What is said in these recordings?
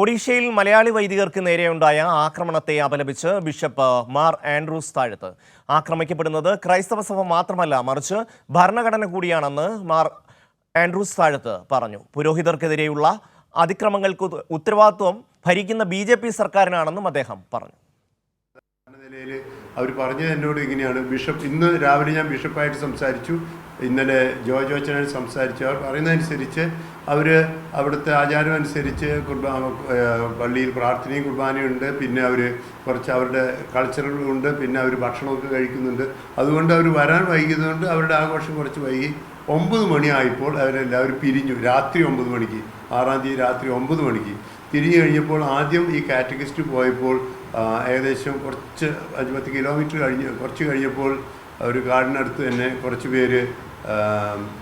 ഒഡീഷയിൽ മലയാളി വൈദികർക്ക് നേരെയുണ്ടായ ആക്രമണത്തെ അപലപിച്ച് ബിഷപ്പ് മാർ ആൻഡ്രൂസ് താഴത്ത്. ആക്രമിക്കപ്പെടുന്നത് ക്രൈസ്തവ സഭ മാത്രമല്ല മറിച്ച് ഭരണഘടന കൂടിയാണെന്ന് മാർ ആൻഡ്രൂസ് താഴത്ത് പറഞ്ഞു. പുരോഹിതർക്കെതിരെയുള്ള അതിക്രമങ്ങൾക്ക് ഉത്തരവാദിത്വം ഭരിക്കുന്ന ബി ജെ പി സർക്കാരിനാണെന്നും അദ്ദേഹം പറഞ്ഞു. നിലയിൽ അവർ പറഞ്ഞത് എന്നോട് ഇങ്ങനെയാണ്. ബിഷപ്പ് ഇന്ന് രാവിലെ ഞാൻ ബിഷപ്പായിട്ട് സംസാരിച്ചു. ഇന്നലെ ജോർജ് ഓച്ചനായിട്ട് സംസാരിച്ചവർ പറയുന്നതനുസരിച്ച് അവർ അവിടുത്തെ ആചാരം അനുസരിച്ച് കുർബാ പള്ളിയിൽ പ്രാർത്ഥനയും കുർബാനയും ഉണ്ട്. പിന്നെ അവർ കുറച്ച് അവരുടെ കൾച്ചറുകളുണ്ട് പിന്നെ അവർ ഭക്ഷണമൊക്കെ കഴിക്കുന്നുണ്ട്. അതുകൊണ്ട് അവർ വരാൻ വൈകിയതുകൊണ്ട് അവരുടെ ആഘോഷം കുറച്ച് വൈകി. ഒമ്പത് മണിയായപ്പോൾ അവരെല്ലാവരും പിരിഞ്ഞു. രാത്രി ഒമ്പത് മണിക്ക്. ആറാം തീയതി രാത്രി ഒമ്പത് മണിക്ക്. തിരിഞ്ഞു കഴിഞ്ഞപ്പോൾ ആദ്യം ഈ കാറ്റഗിസ്റ്റ് പോയപ്പോൾ ഏകദേശം കുറച്ച് പത്ത് കിലോമീറ്റർ കഴിഞ്ഞ് കുറച്ച് കഴിഞ്ഞപ്പോൾ ഒരു കാടിനടുത്ത് തന്നെ കുറച്ച് പേര്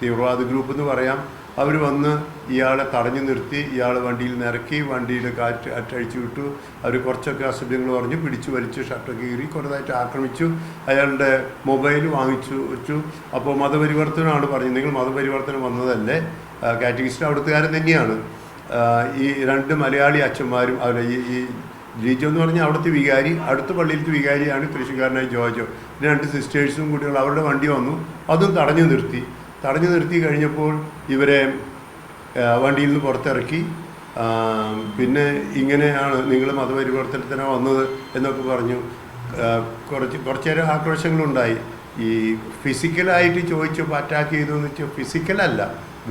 തീവ്രവാദ ഗ്രൂപ്പ് എന്ന് പറയാം. അവർ വന്ന് ഇയാളെ തടഞ്ഞു നിർത്തി ഇയാളെ വണ്ടിയിൽ നിറക്കി വണ്ടിയുടെ കാറ്റ് അറ്റഴിച്ചു വിട്ടു. അവർ കുറച്ചൊക്കെ അസഭ്യങ്ങൾ പറഞ്ഞു പിടിച്ചു വലിച്ചു ഷർട്ടൊക്കെ കീറി കുറേതായിട്ട് ആക്രമിച്ചു. അയാളുടെ മൊബൈൽ വാങ്ങിച്ചു വെച്ചു. അപ്പോൾ മതപരിവർത്തനമാണ് പറഞ്ഞത്. നിങ്ങൾ മതപരിവർത്തനം വന്നതല്ലേ? കാറ്റഗിസ്റ്റ് അവിടുത്തുകാരൻ തന്നെയാണ്. ഈ രണ്ട് മലയാളി അച്ഛന്മാരും അവരെ ഈ ജിജോ എന്ന് പറഞ്ഞാൽ അവിടുത്തെ വികാരി അടുത്ത പള്ളിയിലത്തെ വികാരിയാണ് തൃശ്ശൂർക്കാരനായ ജോജോ. രണ്ട് സിസ്റ്റേഴ്സും കുട്ടികൾ അവരുടെ വണ്ടി വന്നു. അതും തടഞ്ഞു നിർത്തി. തടഞ്ഞു നിർത്തി കഴിഞ്ഞപ്പോൾ ഇവരെ വണ്ടിയിൽ നിന്ന് പുറത്തിറക്കി. പിന്നെ ഇങ്ങനെയാണ് നിങ്ങൾ മതപരിവർത്തനത്തിന് വന്നത് എന്നൊക്കെ പറഞ്ഞു. കുറച്ച് കുറച്ചേരം ആക്രോശങ്ങളുണ്ടായി. ഈ ഫിസിക്കലായിട്ട് ചോദിച്ചപ്പോൾ അറ്റാക്ക് ചെയ്തു എന്ന് വെച്ചാൽ ഫിസിക്കലല്ല.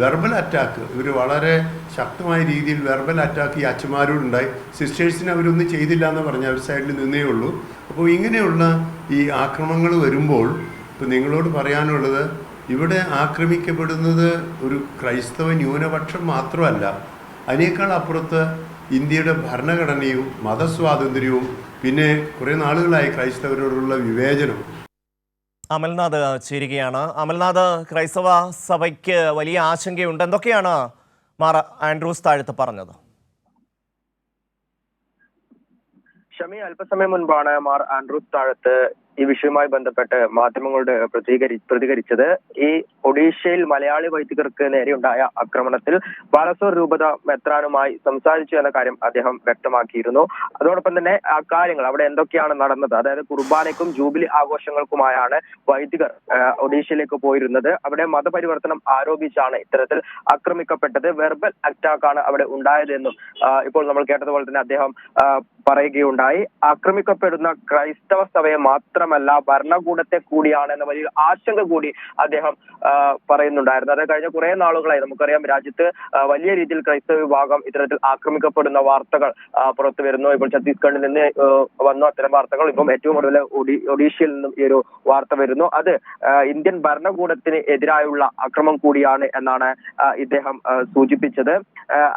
വെർബൽ അറ്റാക്ക് ഇവർ വളരെ ശക്തമായ രീതിയിൽ വെർബൽ അറ്റാക്ക് ഈ അച്ഛന്മാരോടുണ്ടായി. സിസ്റ്റേഴ്സിന് അവരൊന്നും ചെയ്തില്ല എന്ന് പറഞ്ഞ അവർ സൈഡിൽ നിന്നേ ഉള്ളൂ. അപ്പോൾ ഇങ്ങനെയുള്ള ഈ ആക്രമണങ്ങൾ വരുമ്പോൾ ഇപ്പോൾ നിങ്ങളോട് പറയാനുള്ളത് ഇവിടെ ആക്രമിക്കപ്പെടുന്നത് ഒരു ക്രൈസ്തവ ന്യൂനപക്ഷം മാത്രമല്ല അതിനേക്കാൾ അപ്പുറത്ത് ഇന്ത്യയുടെ ഭരണഘടനയും മതസ്വാതന്ത്ര്യവും പിന്നെ കുറേ നാളുകളായി ക്രൈസ്തവരോടുള്ള വിവേചനം അമൽനാഥ് ചേരുകയാണ്. അമൽനാഥ് ക്രൈസ്തവ സഭയ്ക്ക് വലിയ ആശങ്കയുണ്ട്. എന്തൊക്കെയാണ് മാർ ആൻഡ്രൂസ് താഴത്ത് പറഞ്ഞത്? ഷമി അല്പസമയം മുൻപാണ് മാർ ആൻഡ്രൂസ് താഴത്ത് ഈ വിഷയവുമായി ബന്ധപ്പെട്ട് മാധ്യമങ്ങളോട് പ്രതികരി പ്രതികരിച്ചത് ഈ ഒഡീഷയിൽ മലയാളി വൈദികർക്ക് നേരെയുണ്ടായ ആക്രമണത്തിൽ ബാലസോർ രൂപത മെത്രാനുമായി സംസാരിച്ചു എന്ന കാര്യം അദ്ദേഹം വ്യക്തമാക്കിയിരുന്നു. അതോടൊപ്പം തന്നെ ആ കാര്യങ്ങൾ അവിടെ എന്തൊക്കെയാണ് നടന്നത്? അതായത് കുർബാനയ്ക്കും ജൂബിലി ആഘോഷങ്ങൾക്കുമായാണ് വൈദികർ ഒഡീഷയിലേക്ക് പോയിരുന്നത്. അവിടെ മതപരിവർത്തനം ആരോപിച്ചാണ് ഇത്തരത്തിൽ ആക്രമിക്കപ്പെട്ടത്. വെർബൽ അറ്റാക്കാണ് അവിടെ ഉണ്ടായതെന്നും ഇപ്പോൾ നമ്മൾ കേട്ടതുപോലെ തന്നെ അദ്ദേഹം പറയുകയുണ്ടായി. ആക്രമിക്കപ്പെടുന്ന ക്രൈസ്തവ സഭയെ മാത്രമല്ല ഭരണകൂടത്തെ കൂടിയാണ് എന്ന വലിയ ആശങ്ക കൂടി അദ്ദേഹം പറയുന്നുണ്ടായിരുന്നു. അത് കഴിഞ്ഞ കുറെ നാളുകളായി നമുക്കറിയാം രാജ്യത്ത് വലിയ രീതിയിൽ ക്രൈസ്തവ വിഭാഗം ഇത്തരത്തിൽ ആക്രമിക്കപ്പെടുന്ന വാർത്തകൾ പുറത്തു വരുന്നു. ഇപ്പോൾ ഛത്തീസ്ഗഡിൽ നിന്ന് വന്നു അത്തരം വാർത്തകൾ. ഇപ്പം ഏറ്റവും ഒഡി ഒഡീഷയിൽ നിന്നും ഈ ഒരു വാർത്ത വരുന്നു. അത് ഇന്ത്യൻ ഭരണകൂടത്തിന് എതിരായുള്ള അക്രമം കൂടിയാണ് എന്നാണ് ഇദ്ദേഹം സൂചിപ്പിച്ചത്.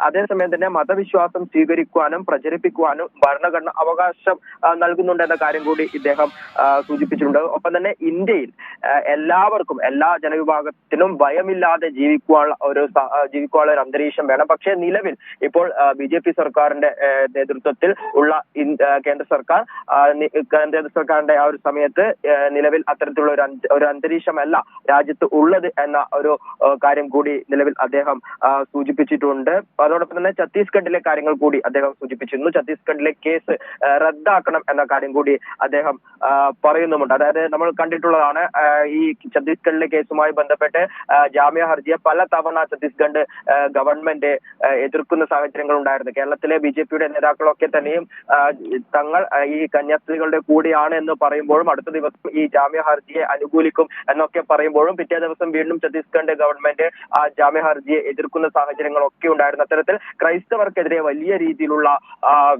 അതേസമയം തന്നെ മതവിശ്വാസം സ്വീകരിക്കുവാനും പ്രചരിപ്പിക്കുവാനും ഭരണഘടന അവകാശം നൽകുന്നുണ്ട് എന്ന കാര്യം കൂടി ഇദ്ദേഹം സൂചിപ്പിച്ചിട്ടുണ്ട്. ഒപ്പം തന്നെ ഇന്ത്യയിൽ എല്ലാവർക്കും എല്ലാ ജനവിഭാഗത്തിനും ഭയമില്ലാതെ ജീവിക്കുവാനുള്ള ഒരു ജീവിക്കുവാനുള്ള ഒരു അന്തരീക്ഷം വേണം. പക്ഷേ നിലവിൽ ഇപ്പോൾ ബി ജെ പി സർക്കാരിന്റെ നേതൃത്വത്തിൽ ഉള്ള കേന്ദ്ര സർക്കാർ കേന്ദ്ര സർക്കാരിന്റെ ആ ഒരു സമയത്ത് നിലവിൽ അത്തരത്തിലുള്ള ഒരു ഒരു അന്തരീക്ഷമല്ല രാജ്യത്ത് ഉള്ളത് എന്ന ഒരു കാര്യം കൂടി നിലവിൽ അദ്ദേഹം സൂചിപ്പിച്ചിട്ടുണ്ട്. അതോടൊപ്പം തന്നെ ഛത്തീസ്ഗഡിലെ കാര്യങ്ങൾ കൂടി അദ്ദേഹം സൂചിപ്പിച്ചിരുന്നു. ഛത്തീസ്ഗഡിലെ കേസ് റദ്ദാക്കണം എന്ന കാര്യം കൂടി അദ്ദേഹം പറയുന്നുമുണ്ട്. അതായത് നമ്മൾ കണ്ടിട്ടുള്ളതാണ് ഈ ഛത്തീസ്ഗഡിലെ കേസുമായി ബന്ധപ്പെട്ട് ജാമ്യ ഹർജിയെ പല തവണ ഛത്തീസ്ഗഡ് ഗവൺമെന്റ് എതിർക്കുന്ന സാഹചര്യങ്ങൾ ഉണ്ടായിരുന്നു കേരളത്തിലെ ബി ജെ പിയുടെ നേതാക്കളൊക്കെ തന്നെയും തങ്ങൾ ഈ കന്യാസ്ത്രീകളുടെ കൂടിയാണ് എന്ന് പറയുമ്പോഴും അടുത്ത ദിവസം ഈ ജാമ്യ ഹർജിയെ അനുകൂലിക്കും എന്നൊക്കെ പറയുമ്പോഴും പിറ്റേ ദിവസം വീണ്ടും ഛത്തീസ്ഗഡ് ഗവൺമെന്റ് ആ ജാമ്യ ഹർജിയെ എതിർക്കുന്ന സാഹചര്യങ്ങളൊക്കെ ഉണ്ടായിരുന്നു. അത്തരത്തിൽ ക്രൈസ്തവർക്കെതിരെ വലിയ രീതിയിലുള്ള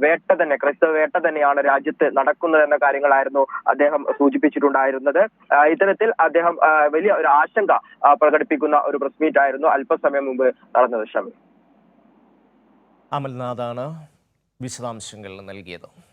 വേട്ട തന്നെ ക്രൈസ്തവ വേട്ട തന്നെയാണ് രാജ്യത്ത് നടക്കുന്നത് എന്ന കാര്യങ്ങളായിരുന്നു അദ്ദേഹം സൂചിപ്പിച്ചിട്ടുണ്ടായിരുന്നത്. ആ, ഇത്തരത്തിൽ അദ്ദേഹം വലിയ ഒരു ആശങ്ക പ്രകടിപ്പിക്കുന്ന ഒരു പ്രസ് മീറ്റ് ആയിരുന്നു അല്പസമയം മുമ്പ് നടന്നത് ഷമി. അമൽനാഥാണ് വിശദാംശങ്ങൾ നൽകിയത്.